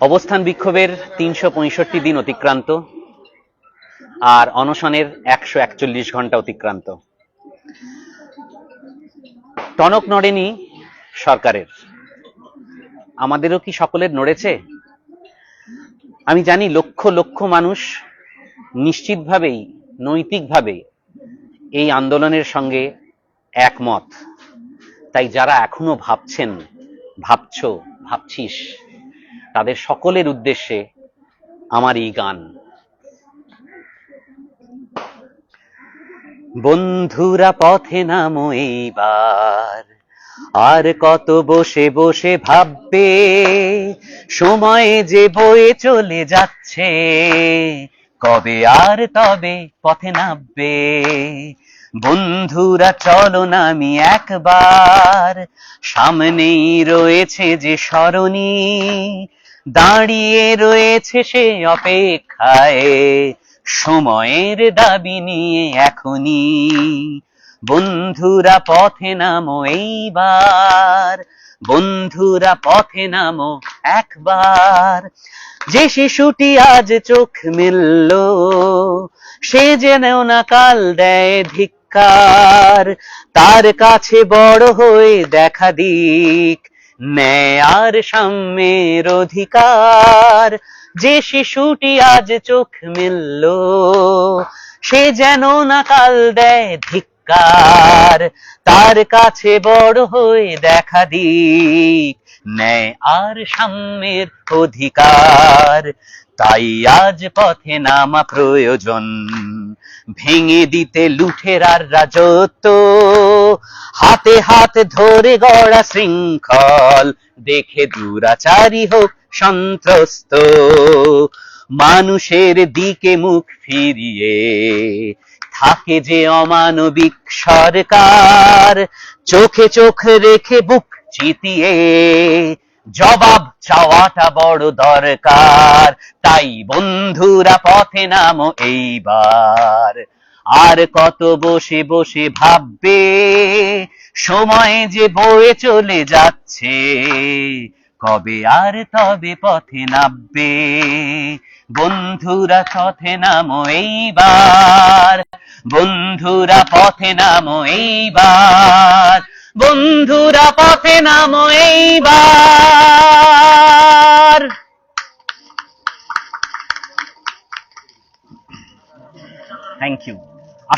অবস্থান বিক্ষোভের তিনশো পঁয়ষট্টি দিন অতিক্রান্ত আর অনশনের একশো একচল্লিশ ঘণ্টা অতিক্রান্ত। টনক নড়েনি সরকারের। আমাদেরও কি সকলের নড়েছে? আমি জানি লক্ষ লক্ষ মানুষ নিশ্চিতভাবেই, নৈতিকভাবে এই আন্দোলনের সঙ্গে একমত। তাই যারা এখনও ভাবছেন, ভাবছ, ভাবছিস তাদের সকলের উদ্দেশ্যে আমার এই গান। বন্ধুরা পথে নামো এইবার, আর কত বসে বসে ভাববে, সময়ে যে বয়ে চলে যাচ্ছে, কবে আর তবে পথে নামবে। বন্ধুরা চলো নামি একবার, সামনেই রয়েছে যে সরণি দাঁড়িয়ে রয়েছে সে অপেক্ষায়। সময়ের দাবি নিয়ে এখনই বন্ধুরা পথে নামো এইবার, বন্ধুরা পথে নামো একবার। যে শিশুটি আজ চোখ মেলল, সে জেনেও না কাল দেয় ধিক্কার। তার কাছে বড় হয়ে দেখা দিক ন্যায় আর সাম্যের অধিকার। যে শিশুটি আজ চোখ মেলল, সে যেন না কাল দেয় ধিক্কার। তার কাছে বড় হয়ে দেখা দিক ন্যায় আর সাম্যের অধিকার। তাই আজ পথে নামা প্রয়োজন, ভেঙে দিতে লুঠেরার রাজত্ব হাতে হাত ধরে গড়া শৃঙ্খল, দেখে দুরাচারী হোক সন্ত্রস্ত। মানুষের দিকে মুখ ফিরিয়ে থাকে যে অমানবিক সরকার, চোখে চোখ রেখে বুক চিতিয়ে। জবাব চাওয়াটা বড় দরকার, তাই বন্ধুরা পথে নামো এইবার। আর কত বসে বসে ভাববে? সময় যে বয়ে চলে যাচ্ছে, কবে আর তবে পথে নামবে? বন্ধুরা পথে নামো এইবার, বন্ধুরা পথে নামো এইবার, বন্ধুরা পথে নামো এইবার। Thank you